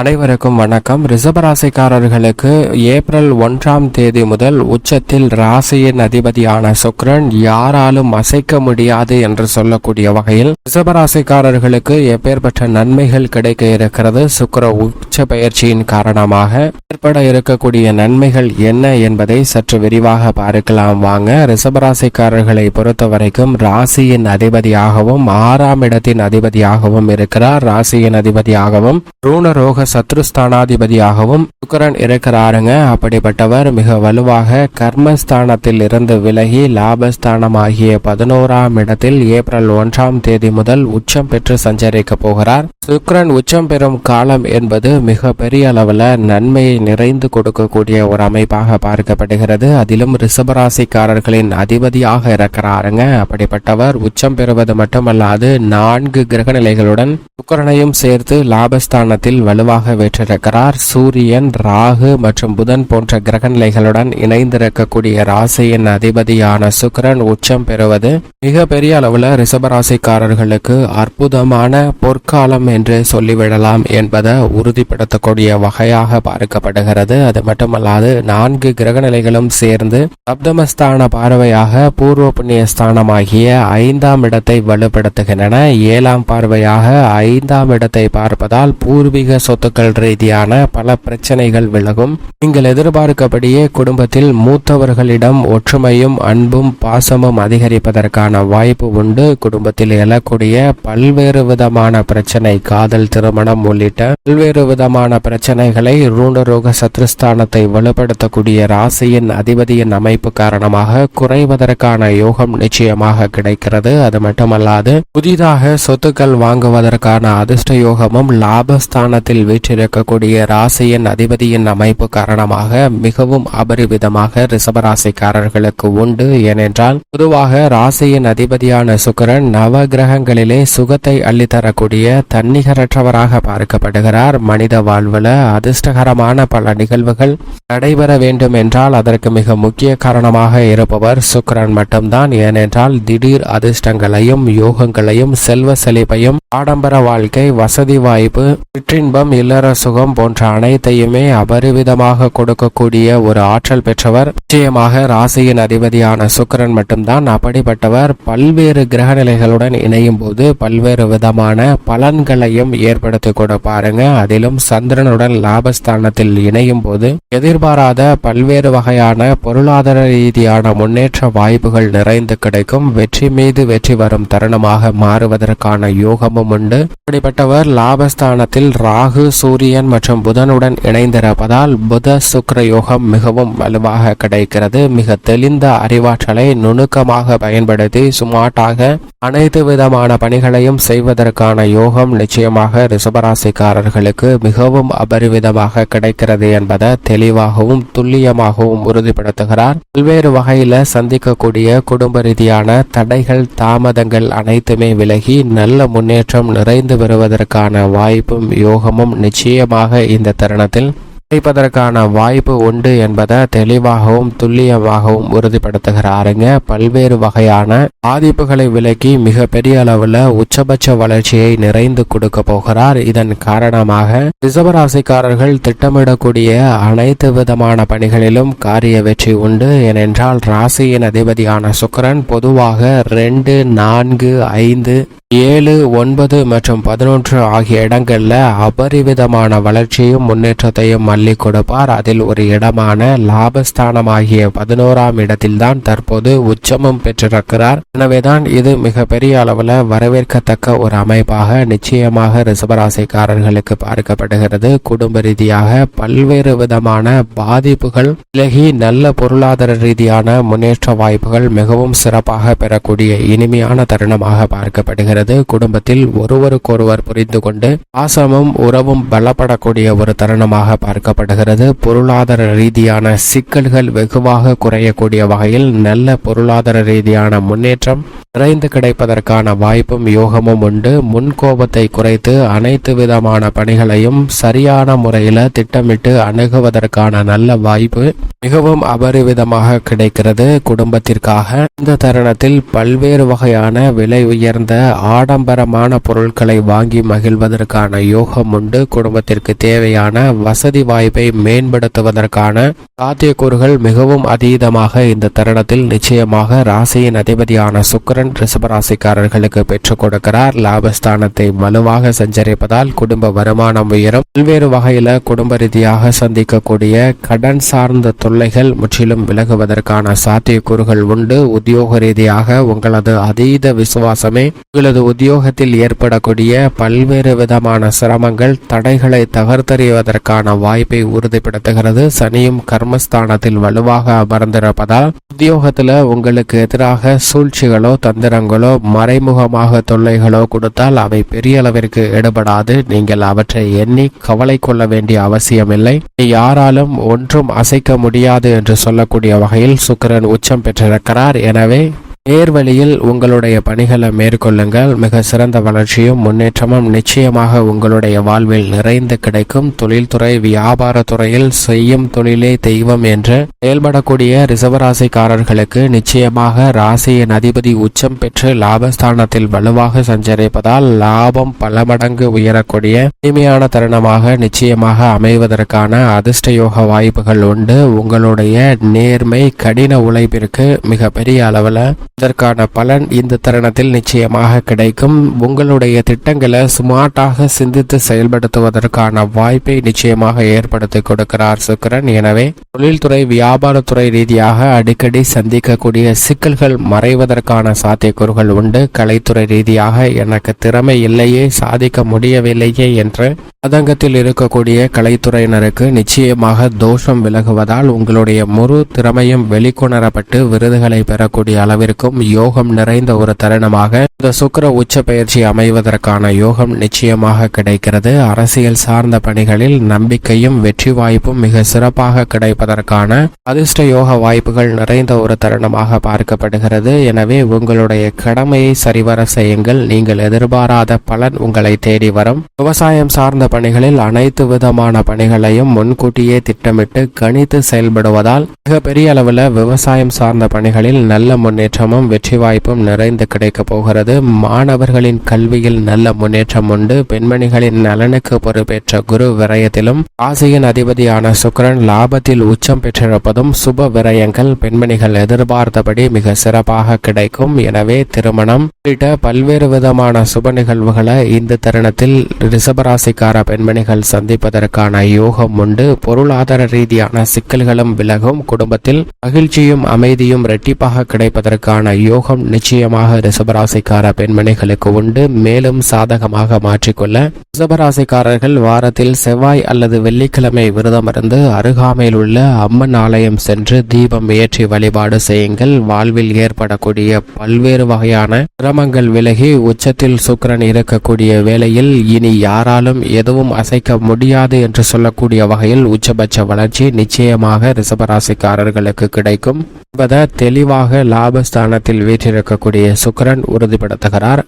அனைவருக்கும் வணக்கம். ரிஷபராசிக்காரர்களுக்கு ஏப்ரல் ஒன்றாம் தேதி முதல் உச்சத்தில் ராசியின் அதிபதியான சுக்ரன் யாராலும் அசைக்க முடியாது என்று சொல்லக்கூடிய வகையில் ரிஷபராசிக்காரர்களுக்கு எப்பேற்பட்ட நன்மைகள் கிடைக்க இருக்கிறது? சுக்ர உச்ச பயிற்சியின் காரணமாக ஏற்பட இருக்கக்கூடிய நன்மைகள் என்ன என்பதை சற்று விரிவாக பார்க்கலாம். வாங்க ரிஷபராசிக்காரர்களை பொறுத்த வரைக்கும் ராசியின் அதிபதியாகவும் ஆறாம் இடத்தின் அதிபதியாகவும் இருக்கிறார். ராசியின் அதிபதியாகவும் ரூணரோக சத்ருஸ்தானாதிபதியாகவும் சுக்கரன் இருக்கிறாருங்க அப்படிப்பட்டவர் மிக வலுவாக கர்மஸ்தானத்தில் இருந்து விலகி லாபஸ்தானம் ஆகிய பதினோராம் இடத்தில் ஏப்ரல் ஒன்றாம் தேதி முதல் உச்சம் பெற்று சஞ்சரிக்க போகிறார். சுக்கரன் உச்சம் பெறும் காலம் என்பது மிக பெரிய அளவில் நன்மையை நிறைந்து கொடுக்கக்கூடிய ஒரு அமைப்பாக பார்க்கப்படுகிறது. அதிலும் ரிஷபராசிக்காரர்களின் அதிபதியாக இருக்கிறாருங்க அப்படிப்பட்டவர் உச்சம் பெறுவது மட்டுமல்லாது நான்கு கிரக நிலைகளுடன் சுக்கரனையும் சேர்த்து லாபஸ்தானத்தில் வலுவாக வெற்றிருக்கிறார் சூரியன் ராகு மற்றும் புதன் போன்ற கிரகநிலைகளுடன் இணைந்திருக்கக்கூடிய ராசியின் அதிபதியான சுக்கரன் உச்சம் பெறுவது மிக பெரிய அளவுல ரிஷபராசிக்காரர்களுக்கு அற்புதமான பொற்காலம் என்று சொல்லிவிடலாம் என்பதை உறுதிப்படுத்தக்கூடிய வகையாக பார்க்கப்படுகிறது. அது மட்டுமல்லாது நான்கு கிரகநிலைகளும் சேர்ந்து சப்தமஸ்தான பார்வையாக பூர்வ புண்ணிய ஸ்தானமாகிய ஐந்தாம் இடத்தை வலுப்படுத்துகின்றன. ஏழாம் பார்வையாக ஐந்தாம் இடத்தை பார்ப்பதால் பூர்வீக சொத்துக்கள் ரீதியான பல பிரச்சனைகள் விலகும். நீங்கள் எதிர்பார்க்கபடியே குடும்பத்தில் மூத்தவர்களிடம் ஒற்றுமையும் அன்பும் பாசமும் அதிகரிப்பதற்கான வாய்ப்பு உண்டு. குடும்பத்தில் எழக்கூடிய பல்வேறு விதமான பிரச்சனை காதல் திருமணம் உள்ளிட்ட பல்வேறு விதமான பிரச்சனைகளை ரூண்டரோக சத்ருஸ்தானத்தை வலுப்படுத்தக்கூடிய ராசியின் அதிபதியின் அமைப்பு காரணமாக குறைவதற்கான யோகம் நிச்சயமாக கிடைக்கிறது. அது மட்டுமல்லாது புதிதாக சொத்துக்கள் வாங்குவதற்கான அதிர்ஷ்ட யோகமும் லாபஸ்தானத்தில் வீற்றிருக்கக்கூடிய ராசியின் அதிபதியின் அமைப்பு காரணமாக மிகவும் அபரிவிதமாக ரிஷபராசிக்காரர்களுக்கு உண்டு. ஏனென்றால் பொதுவாக ராசியின் அதிபதியான சுக்கிரன் நவ கிரகங்களிலே சுகத்தை அள்ளித்தரக்கூடிய தன்னிகரற்றவராக பார்க்கப்படுகிறார். மனித வாழ்வுல அதிர்ஷ்டகரமான பல நிகழ்வுகள் நடைபெற வேண்டும் என்றால் அதற்கு மிக முக்கிய காரணமாக இருப்பவர் சுக்கரன் மட்டும்தான். ஏனென்றால் திடீர் அதிர்ஷ்டங்களையும் யோகங்களையும் செல்வ செழிப்பையும் ஆடம்பர வாழ்க்கை வசதி வாய்ப்பு சிற்றின்பம் இல்லற சுகம் போன்ற அனைத்தையுமே அபரிவிதமாக கொடுக்கக்கூடிய ஒரு ஆற்றல் பெற்றவர். நிச்சயமாக ராசியின் அதிபதியான சுக்கிரன் மட்டும்தான். அப்படிப்பட்டவர் பல்வேறு கிரக நிலைகளுடன் இணையும் போது பல்வேறு விதமான பலன்களையும் ஏற்படுத்தி கூட பாருங்க. அதிலும் சந்திரனுடன் லாபஸ்தானத்தில் இணையும் போது எதிர்பாராத பல்வேறு வகையான பொருளாதார ரீதியான முன்னேற்ற வாய்ப்புகள் நிறைந்து கிடைக்கும். வெற்றி மீது வெற்றி வரும் தருணமாக மாறுவதற்கான யோகமும் உண்டு. அப்படிப்பட்டவர் லாபஸ்தானத்தில் ராகு சூரியன் மற்றும் புதனுடன் இணைந்திருப்பதால் புத சுக்கர யோகம் மிகவும் வலுவாக கிடைக்கிறது. மிக தெளிந்த அறிவாற்றலை நுணுக்கமாக பயன்படுத்தி சுமார்ட்டாக அனைத்து விதமான பணிகளையும் செய்வதற்கான யோகம் நிச்சயமாக ரிசபராசிக்காரர்களுக்கு மிகவும் அபரிவிதமாக கிடைக்கிறது என்பதை தெளிவாகவும் துல்லியமாகவும் உறுதிப்படுத்துகிறார். பல்வேறு வகையில சந்திக்கக்கூடிய குடும்ப ரீதியான தடைகள் தாமதங்கள் அனைத்துமே விலகி நல்ல முன்னேற்றம் நிறைந்து வருவதற்கான வாய்ப்பும் யோகமும் நிச்சயமாக இந்த தருணத்தில் கிடைப்பதற்கான வாய்ப்பு உண்டு என்பதை தெளிவாகவும் துல்லியமாகவும் உறுதிப்படுத்துகிறாருங்க. பல்வேறு வகையான பாதிப்புகளை விலக்கி மிகப்பெரிய அளவுல உச்சபட்ச வளர்ச்சியை நிறைந்து கொடுக்க போகிறார். இதன் காரணமாக ரிசவராசிக்காரர்கள் திட்டமிடக்கூடிய அனைத்து விதமான பணிகளிலும் காரிய வெற்றி உண்டு. ஏனென்றால் ராசியின் அதிபதியான சுக்கரன் பொதுவாக ரெண்டு நான்கு ஐந்து ஏழு ஒன்பது மற்றும் பதினொன்று ஆகிய இடங்கள்ல அபரிவிதமான வளர்ச்சியும் முன்னேற்றத்தையும் அள்ளி கொடுப்பார் அதில் ஒரு இடமான லாபஸ்தானமாகிய பதினோராம் இடத்தில்தான் தற்போது உச்சமும் பெற்றிருக்கிறார். எனவேதான் இது மிக பெரிய அளவுல வரவேற்கத்தக்க ஒரு அமைப்பாக நிச்சயமாக ரிசபராசிக்காரர்களுக்கு பார்க்கப்படுகிறது. குடும்ப ரீதியாக பல்வேறு விதமான பாதிப்புகள் விலகி நல்ல பொருளாதார ரீதியான முன்னேற்ற வாய்ப்புகள் மிகவும் சிறப்பாக பெறக்கூடிய இனிமையான தருணமாக பார்க்கப்படுகிறது. குடும்பத்தில் ஒருவருக்கொருவர் புரிந்து கொண்டு பாசமும் உறவும் பலப்படக்கூடிய ஒரு தருணமாக பார்க்க பார்க்கப்படுகிறது பொருளாதார ரீதியான சிக்கல்கள் வெகுவாக குறையக்கூடிய வகையில் நல்ல பொருளாதார ரீதியான முன்னேற்றம் நிறைந்து கிடைப்பதற்கான வாய்ப்பும் யோகமும் உண்டு. முன்கோபத்தை குறைத்து அனைத்து விதமான பணிகளையும் சரியான முறையில் திட்டமிட்டு அணுகுவதற்கான நல்ல வாய்ப்பு மிகவும் அபரிவிதமாக கிடைக்கிறது. குடும்பத்திற்காக இந்த தருணத்தில் பல்வேறு வகையான விலை உயர்ந்த ஆடம்பரமான பொருட்களை வாங்கி மகிழ்வதற்கான யோகம் உண்டு. குடும்பத்திற்கு தேவையான வசதி வாய்ப்பை மேம்படுத்துவதற்கான சாத்தியக்கூறுகள் மிகவும் அதீதமாக இந்த தருணத்தில் நிச்சயமாக ராசியின் அதிபதியான சுக்கிரன் ரிசபராசிக்காரர்களுக்கு பெற்றுக் கொடுக்கிறார். லாபஸ்தானத்தை வலுவாக சஞ்சரிப்பதால் குடும்ப வருமானம் உயரும். பல்வேறு வகையில குடும்ப ரீதியாக சந்திக்கக்கூடிய கடன் சார்ந்த தொல்லைகள் முற்றிலும் விலகுவதற்கான சாத்தியக்கூறுகள் உண்டு. உத்தியோக ரீதியாக உங்களது அதீத விசுவாசமே உங்களது உத்தியோகத்தில் ஏற்படக்கூடிய பல்வேறு விதமான சிரமங்கள் தடைகளை தகர்த்தெறிவதற்கான வாய்ப்பு உறுதிப்படுத்துகிறது. சனியும் கர்மஸ்தானத்தில் வலுவாக அமர்ந்திருப்பதால் உத்தியோகத்துல உங்களுக்கு எதிராக சூழ்ச்சிகளோ தந்திரங்களோ மறைமுகமாக தொல்லைகளோ கொடுத்தால் அவை பெரிய அளவிற்கு எடுபடாது நீங்கள் அவற்றை எண்ணி கவலை கொள்ள வேண்டிய அவசியமில்லை. யாராலும் ஒன்றும் அசைக்க முடியாது என்று சொல்லக்கூடிய வகையில் சுக்கிரன் உச்சம் பெற்றிருக்கிறார். எனவே நேர்வழியில் உங்களுடைய பணிகளை மேற்கொள்ளுங்கள். மிக சிறந்த வளர்ச்சியும் முன்னேற்றமும் நிச்சயமாக உங்களுடைய வாழ்வில் நிறைந்து கிடைக்கும். தொழில்துறை வியாபார துறையில் செய்யும் தொழிலே தெய்வம் என்று செயல்படக்கூடிய ரிசவராசிக்காரர்களுக்கு நிச்சயமாக ராசியின் அதிபதி உச்சம் பெற்று லாபஸ்தானத்தில் வலுவாக சஞ்சரிப்பதால் லாபம் பல மடங்கு உயரக்கூடிய இனிமையான தருணமாக நிச்சயமாக அமைவதற்கான அதிர்ஷ்டயோக வாய்ப்புகள் உண்டு. உங்களுடைய நேர்மை கடின உழைப்பிற்கு மிகப்பெரிய அளவில் இதற்கான பலன் இந்த தருணத்தில் நிச்சயமாக கிடைக்கும். உங்களுடைய திட்டங்களை ஸ்மார்ட்டாக சிந்தித்து செயல்படுத்துவதற்கான வாய்ப்பை நிச்சயமாக ஏற்படுத்தி கொடுக்கிறார் சுக்கிரன். எனவே தொழில்துறை வியாபாரத்துறை ரீதியாக அடிக்கடி சந்திக்கக்கூடிய சிக்கல்கள் மறைவதற்கான சாத்தியக்கூறுகள் உண்டு. கலைத்துறை ரீதியாக எனக்கு திறமை இல்லையே சாதிக்க முடியவில்லையே என்று அதங்கத்தில் இருக்கக்கூடிய கலைத்துறையினருக்கு நிச்சயமாக தோஷம் விலகுவதால் உங்களுடைய முழு திறமையும் வெளிக்கொணரப்பட்டு விருதுகளை பெறக்கூடிய அளவிற்கு இருக்கும் யோகம் நிறைந்த ஒரு தருணமாக இந்த சுக்கிர உச்ச பயிற்சி அமைவதற்கான யோகம் நிச்சயமாக கிடைக்கிறது. அரசியல் சார்ந்த பணிகளில் நம்பிக்கையும் வெற்றி வாய்ப்பும் மிக சிறப்பாக கிடைப்பதற்கான அதிர்ஷ்ட யோக வாய்ப்புகள் நிறைந்த ஒரு தருணமாக பார்க்கப்படுகிறது. எனவே உங்களுடைய கடமையை சரிவர செய்யுங்கள். நீங்கள் எதிர்பாராத பலன் உங்களை தேடி வரும். விவசாயம் சார்ந்த பணிகளில் அனைத்து விதமான பணிகளையும் முன்கூட்டியே திட்டமிட்டு கணித்து செயல்படுவதால் மிகப்பெரிய அளவில் விவசாயம் சார்ந்த பணிகளில் நல்ல முன்னேற்றமும் வெற்றி வாய்ப்பும் நிறைந்து கிடைக்கப் போகிறது. மாணவர்களின் கல்வியில் நல்ல முன்னேற்றம் உண்டு. பெண்மணிகளின் நலனுக்கு பொறுப்பேற்ற குரு விரயத்திலும் ராசியின் அதிபதியான சுக்கிரன் லாபத்தில் உச்சம் பெற்றிருப்பதும் சுப விரயங்கள் பெண்மணிகள் எதிர்பார்த்தபடி மிக சிறப்பாக கிடைக்கும். எனவே திருமணம் உள்ளிட்ட பல்வேறு விதமான சுப நிகழ்வுகளை இந்த தருணத்தில் ரிஷபராசிக்கார பெண்மணிகள் சந்திப்பதற்கான யோகம் உண்டு. பொருளாதார ரீதியான சிக்கல்களும் விலகும். குடும்பத்தில் மகிழ்ச்சியும் அமைதியும் இரட்டிப்பாக கிடைப்பதற்கான யோகம் நிச்சயமாக ரிஷபராசிக்கார பெண்மணிகளுக்கு உண்டு. மேலும் சாதகமாக மாற்றிக்கொள்ள ரிஷபராசிக்காரர்கள் வாரத்தில் செவ்வாய் அல்லது வெள்ளிக்கிழமை விரதமிருந்து அருகாமையில் உள்ள அம்மன் ஆலயம் சென்று தீபம் ஏற்றி வழிபாடு செய்யுங்கள். வாழ்வில் ஏற்படக்கூடிய பல்வேறு வகையான சிரமங்கள் விலகி உச்சத்தில் சுக்கிரன் இருக்கக்கூடிய வேளையில் இனி யாராலும் எதுவும் அசைக்க முடியாது என்று சொல்லக்கூடிய வகையில் உச்சபட்ச வளர்ச்சி நிச்சயமாக ரிஷபராசிக்காரர்களுக்கு கிடைக்கும். என்பதை தெளிவாக ஸ்தானத்தில் வீற்றிருக்கக்கூடிய சுக்கரன் உறுதிப்படுத்துகிறார்.